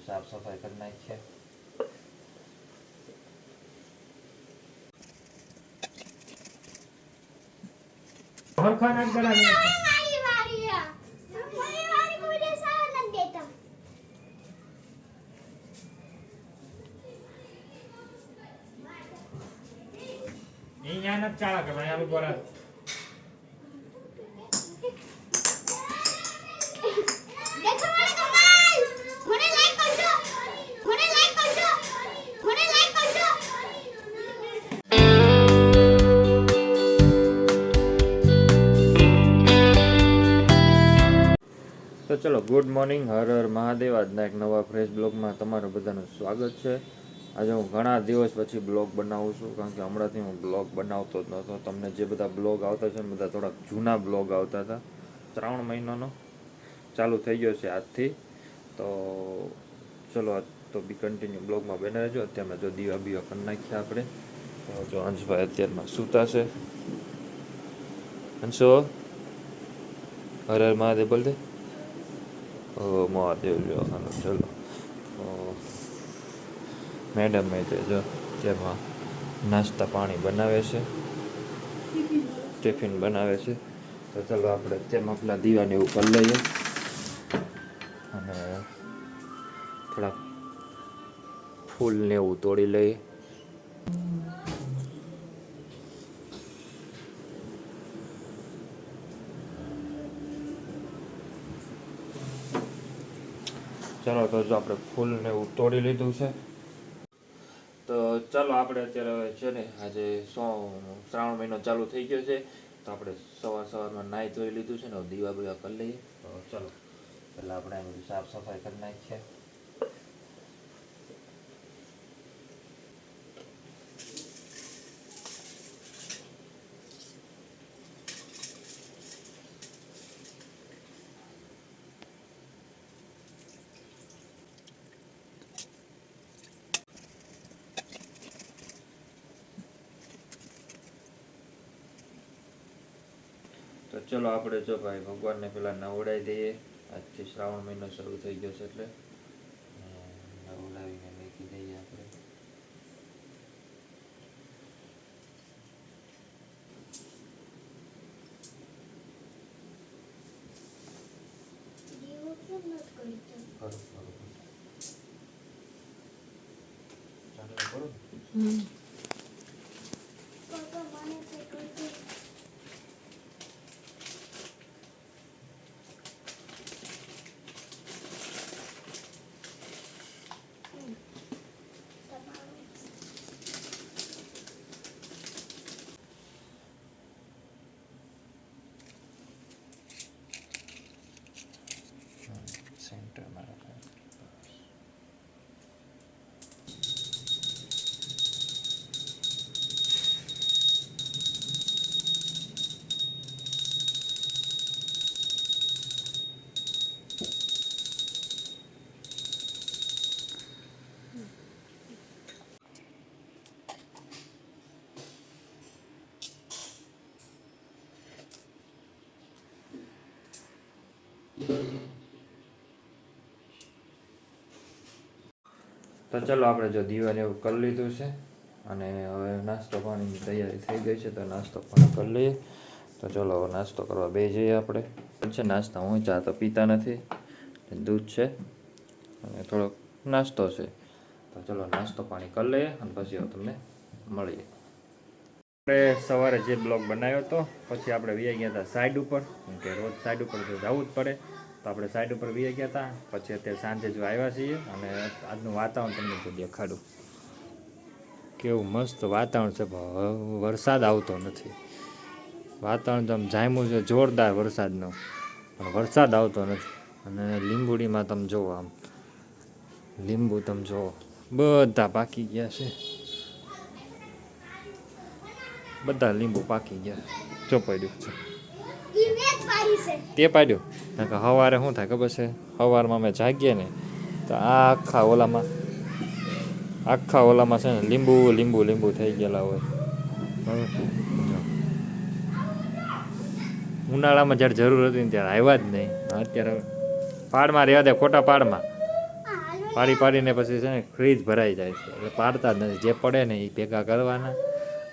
બધી સાફ સફાઈ કરી નાખીએ. અહીંયા નથી ચાલે કે ભાઈ આલુ બોરા તો ચલો ગુડ મોર્નિંગ હર હર મહાદેવ. આજના એક નવા ફ્રેશ બ્લોગમાં તમારું બધાનું સ્વાગત છે. આજે હું ઘણા દિવસ પછી બ્લોગ બનાવું છું, કારણ કે હમણાંથી હું બ્લોગ બનાવતો જ નહોતો. તમને જે બધા બ્લોગ આવતા છે બધા થોડાક જૂના બ્લોગ આવતા હતા. ત્રણ મહિનાનો ચાલુ થઈ ગયો છે આજથી. તો ચલો, આજ તો બી કન્ટિન્યુ બ્લોગમાં બને રહેજો. અત્યારમાં જો દીવા બીવા કરી નાખ્યા આપણે. તો જો અંશભાઈ અત્યારમાં સૂતા છે. અંશો હર હર મહાદેવ, બોલ દે. મહાદેવ જોવાનું ચલો. મેડમ એ જો, જેમાં નાસ્તા પાણી બનાવે છે. ટિફિન બનાવે છે. તો ચલો આપણે તેમાં પેલા દીવાને એવું કરી લઈએ. અને થોડાક ફૂલને એવું તોડી લઈએ ચલો તો જો આપણે ફૂલ ને એવું તોડી લીધું છે. તો ચાલો આપણે અત્યારે હવે છે ને આજે સો શ્રાવણ મહિનો ચાલુ થઈ ગયો છે. તો આપણે સવાર સવારમાં નાહી ધોઈ લીધું છે ને દીવા બીવા કરી લઈએ. તો ચાલો, પહેલાં આપણે સાફ સફાઈ કરી નાખીએ. તો ચલો આપણે જો ભાઈ ભગવાનને પેલા નવડાવી દઈએ. આજથી શ્રાવણ મહિનો શરૂ થઈ ગયો છે એટલે. નવડાવીને મૂકી દઈએ આપણે. ચાલો કરો પપ્પા મને તે કરતો. હમ. તમારું. સેન્ટરમાં રાખો તો ચલો આપણે જો દીવાને એવું કરી લીધું છે અને હવે નાસ્તો પાણીની તૈયારી થઈ ગઈ છે તો નાસ્તો પાણી કરી લઈએ. તો ચલો હવે નાસ્તો કરવા બે જઈએ આપણે. છે, નાસ્તા. હું ચા તો પીતા નથી. દૂધ છે અને થોડોક નાસ્તો છે. તો ચલો નાસ્તો પાણી કરી લઈએ અને પછી તમને મળીએ. આપણે સવારે જે બ્લોગ બનાવ્યો હતો પછી આપણે વ્યાઈ ગયા હતા સાઈડ ઉપર કે રોજ સાઈડ ઉપર તો જવું જ પડે. તો આપણે સાઈડ ઉપર વી ગયા હતા પછી અત્યારે સાંજે જો આવ્યા છીએ અને આજનું વાતાવરણ તમને જો દેખાડું. કેવું મસ્ત વાતાવરણ છે પણ વરસાદ આવતો નથી. વાતાવરણ તો આમ જામ્યું છે જોરદાર વરસાદનો. પણ વરસાદ આવતો નથી. અને લીંબુડીમાં તમે જુઓ આમ. લીંબુ તમે જુઓ. બધા પાકી ગયા છે. બધા લીંબુ પાકી ગયા જો પડ્યું છે. તે પાડ્યું? કે સવારે શું થાય ખબર છે? સવારમાં અમે જાગીએ ને, તો આ આખા ઓલામાં આખા ઓલામાં છે ને, લીંબુ લીંબુ લીંબુ થઈ ગયેલા હોય. ઉનાળામાં જ્યારે જરૂર હતી ને ત્યારે આવ્યા જ નહીં. અત્યારે પાડમાં રહેવા દે, ખોટા પાડમાં. પાડી પાડીને પછી છે ને, ફ્રીજ ભરાઈ જાય છે. એટલે પાડતા જ નથી. જે પડે ને એ ભેગા કરવાના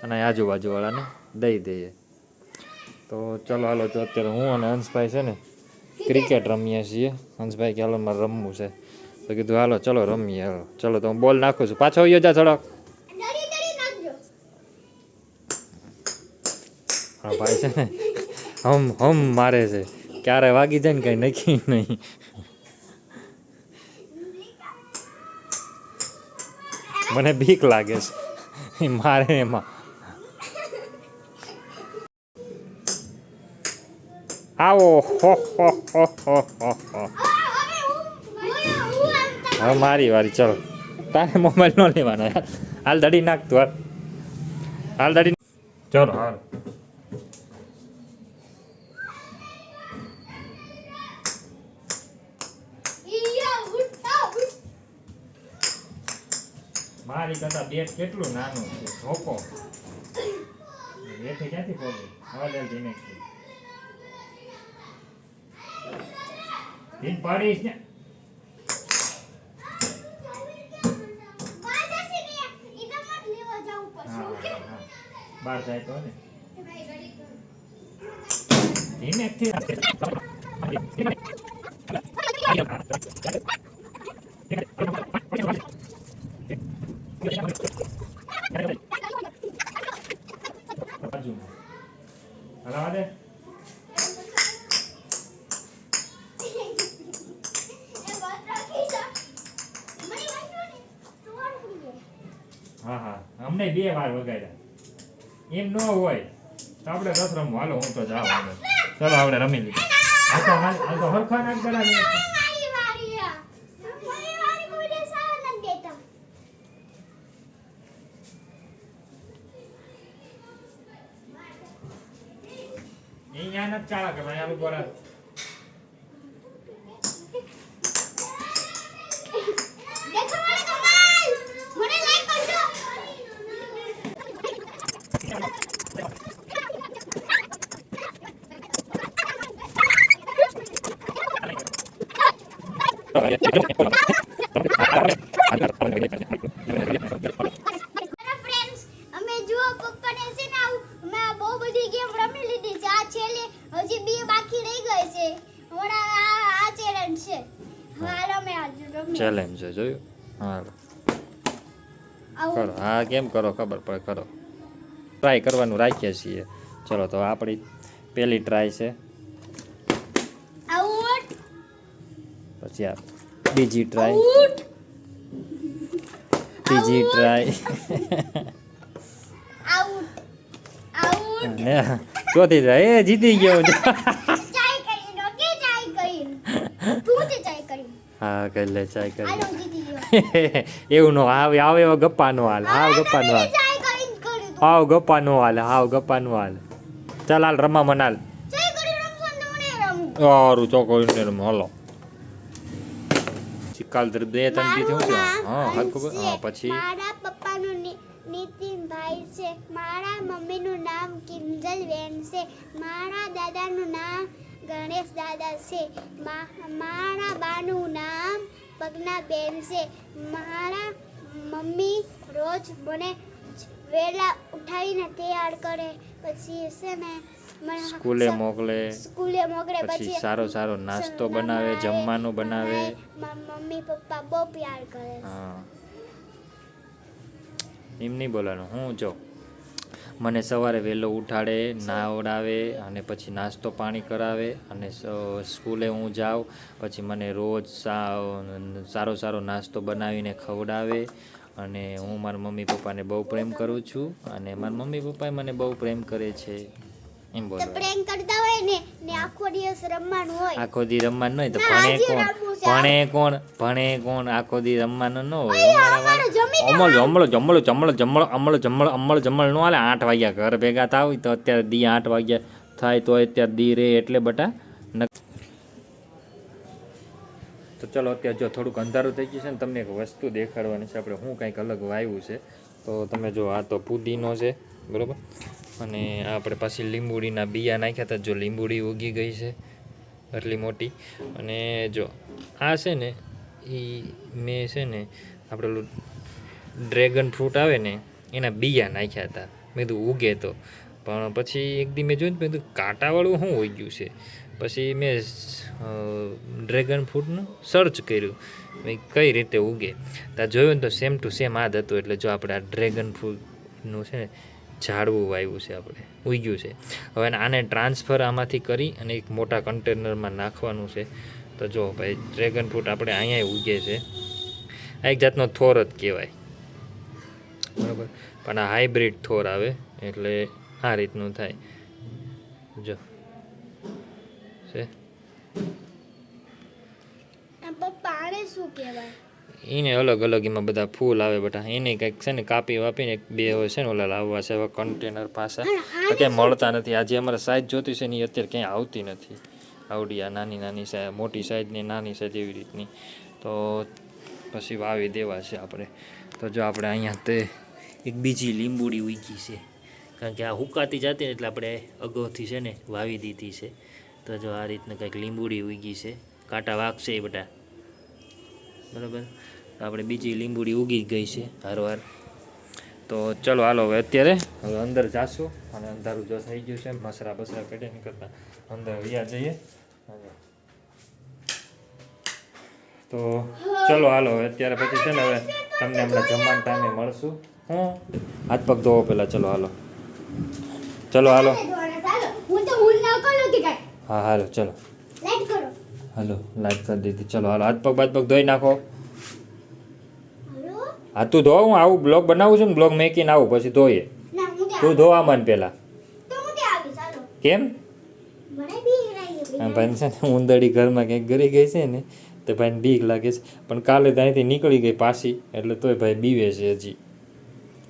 અને આજુબાજુવાળાને દઈ દઈએ. તો ચલો હાલો તો અત્યારે હું અને અંશભાઈ છે ને ક્રિકેટ રમીએ છીએ. હંસભાઈ કે હાલો મારે રમવું છે. તો કીધું હાલો ચલો રમીએ હાલો. ચલો તો હું બોલ નાખું છું. પાછો આવ્યો જા થોડોક. હા ભાઈ છે ને. હમ હમ મારે છે. ક્યારે વાગી જાય ને કંઈ નક્કી નહીં. મને બીક લાગે છે. મારે એમાં. આવો, હો હો હો હો હો હવે મારી વારી, ચલો. તારે મોબાઈલ ન લેવાનો યાર હાલ દડી નાખ તું, હાલ. હાલ દડી ચલો, હાલ. મારી કરતા બેટ કેટલું નાનું છે? ધોકો. બેઠે ક્યાંથી પહોંચે હવે ધીમે ધીમ પાડીશ ને બહાર જશે ને ઈ તમારે લેવા જવું પડશે હા ઓકે હા, હા. બહાર જાય તો ને બાજુમાં. હલાવા દે હા બે વાર વગાડ્યા. એમ ન હોય. તો આપણે રસ રમવા હાલો, હું તો જાઉં ચલો, આપણે રમી લઈએ. આ તો આ તો હરખા નાખ કરાવી મારી વારી આ મારી વારી કોઈ દે સાવ ન દેતા અહીંયા નથી ચાલે કે ભાઈ આલુ બોરા દેખો મારે કમાલ મને લાઈક કરજો મારા ફ્રેન્ડ્સ અમે જુઓ પપ્પાને છે ને આવું અમે આ બહુ બધી ગેમ રમી લીધી છે આ છેલ્લે હજી બે બાકી રહી ગઈ છે. હમણાં આ આ ચેલેન્જ છે. હાલ અમે આજ રમી. ચેલેન્જ છે જોયું? કરો હા કેમ કરો? ખબર પડે કરો ટ્રાય કરવાનું રાખીએ છીએ. ચલો તો આપણી પહેલી ટ્રાય છે. પછી આ બીજી ટ્રાય ત્રીજી ટ્રાય ચોથી ટ્રાય એ જીતી ગયો. હા કરી લે ચાય કરી એવું નો આવે આવે એવો ગપ્પા નો હાલ. હાવ ગપ્પા નો હાલ ચાય કરીને કર્યું તું હાવ ગપ્પા નો હાલ હાવ ગપ્પા નો હાલ ચાલ હાલ રમા મનાલ સારું ચોકો રમ હલો કાલ બે ત્રણ દી થયું હા હરખું બોલ. હા. પછી મારા પપ્પાનું નીતિનભાઈ છે મારા મમ્મીનું નામ કિંજલબેન છે મારા દાદાનું નામ ગણેશ દાદા છે મારા બાનું નામ પગનાબેન છે મારા મમ્મી રોજ મને વહેલા ઉઠાવીને તૈયાર કરે પછી છે ને સ્કૂલે મોકલે સ્કૂલે મોકલે પછી સારો સારો નાસ્તો બનાવે જમવાનું બનાવે. મમ્મી પપ્પા બહુ પ્યાર કરે હા. એમ નહીં બોલવાનું હું જો મને સવારે વહેલો ઉઠાડે નાવડાવે અને પછી નાસ્તો પાણી કરાવે અને સ્કૂલે હું જાઉં પછી મને રોજ સારો સારો નાસ્તો બનાવીને ખવડાવે અને હું મારા મમ્મી પપ્પાને બહુ પ્રેમ કરું છું અને મારા મમ્મી પપ્પાએ મને બહુ પ્રેમ કરે છે. એમ બોલો. પ્રેમ કરતા હોય ને ને આખો દિવસ રમવાનું હોય. આખો દી રમવાનું નહીં તો ભણે કોણ? ભણે કોણ? ભણે કોણ? આખો દી રમવાનું ન હોય. અમળ અમારા અમારું જમીને અમલ અમળ જમલો અમળ જમળ નો હાલે. આઠ વાગ્યા ઘર ભેગા થાવ તો અત્યારે દી આઠ વાગ્યા થાય તો અત્યારે દી રે એટલે બટા ન- તો ચલો અત્યારે જો થોડુંક અંધારું થઈ ગયું છે ને, તમને એક વસ્તુ દેખાડવાની છે. આપણે હું કંઈક અલગ વાવ્યું છે. તો તમે જો આ તો પુદીનો છે, બરાબર? અને આપણે પાછી લીંબુડીના બિયા નાખ્યા હતા, જો લીંબુડી ઉગી ગઈ છે, આટલી મોટી. અને જો આ છે ને એ મેં છે ને આપણેલું ડ્રેગન ફ્રૂટ આવે ને, એના બિયા નાખ્યા હતા. મેં કીધું ઉગે તો. પણ પછી એક દી મેં જોયું મેં કીધું કાંટાવાળું શું હોઈ છે? પછી મેં ડ્રેગન ફ્રૂટનું સર્ચ કર્યું. મેં કઈ રીતે ઉગે? ત્યાં જોયું ને તો સેમ ટુ સેમ આ જ હતું. એટલે જો આપણે આ ડ્રેગન ફ્રૂટનું છે ને ઝાડવું વાવ્યું છે આપણે, ઉગ્યું છે. હવે આને ટ્રાન્સફર આમાંથી કરી અને એક મોટા કન્ટેનરમાં નાખવાનું છે. તો જો ભાઈ ડ્રેગન ફ્રૂટ આપણે અહીંયા ઉગે છે. આ એક જાતનો થોર જ કહેવાય. બરાબર? પણ આ હાઇબ્રિડ થોર આવે, એટલે આ રીતનું થાય. જો. છે? એને અલગ અલગ એમાં બધા ફૂલ આવે બધા એને કંઈક છે ને કાપી વાપીને એક બે હોય છે ને ઓલા લાવવા છે એવા કન્ટેનર પાસે ક્યાંય મળતા નથી. આજે અમારે સાઈઝ જોતી છે ને એ અત્યારે ક્યાંય આવતી નથી. આવડી આ નાની નાની સાઈઝ મોટી સાઈઝની નાની સાઈઝ એવી રીતની. તો પછી વાવી દેવા છે આપણે. તો જો આપણે અહીંયા તે એક બીજી લીંબુડી ઉગી છે. કારણ કે આ હુકાતી જતી એટલે આપણે અગાઉથી છે ને વાવી દીધી છે. તો જો આ રીતના કંઈક લીંબુડી ઉગી છે. કાંટા વાગશે એ બધા. બરાબર? આપણે બીજી લીંબુડી ઉગી ગઈ છે હારવાર. તો ચલો હાલો હવે અત્યારે હવે અંદર જાશું અને અંધારું જો થઈ ગયું છે, મસરા બસરા પેટે નીકળતા અંદર વ્યા જઈએ. તો ચલો હાલો હવે અત્યારે પછી છે ને હવે તમને હમણાં જમવાના ટાઈમે મળશું. હું? હાથ પગ ધોવો પહેલાં ચલો હાલો. ચલો હાલો. હું તો ભૂલ ન કરું કે કાંઈ. હા હાલો ચલો. હાલો લાઈટ કરી દીધી. ચલો હાલો હાથ પગ બાદ પગ ધોઈ નાખો. હા તું ધો હું આવું બ્લોગ બનાવું છું ને બ્લોગ મેકીને આવું પછી ધોઈએ. તું ધોવા મન પહેલાં કેમ ભાઈને છે ને ઉંદરડી ઘરમાં ક્યાંક ગરી ગઈ છે ને તો ભાઈને બીક લાગે છે. પણ કાલે ત્યાંથી નીકળી ગઈ પાછી એટલે તોય ભાઈ બીવે છે હજી.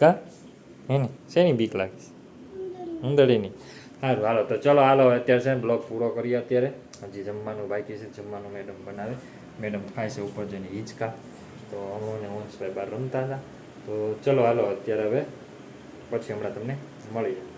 કા? હે ને શેની બીક લાગે છે? ઉંદરડીની. સારું, હાલો, તો ચલો, હાલો, અત્યારે છે ને બ્લોગ પૂરો કરીએ અત્યારે. હજી જમવાનું બાકી છે, જમવાનું મેડમ બનાવે. મેડમ ખાય છે ઉપર જઈને હિંચકા. તો અમોને વંશભાઈ બહાર રમતા હતા. તો ચલો, હાલો, અત્યારે હવે પછી હમણાં તમને મળીએ.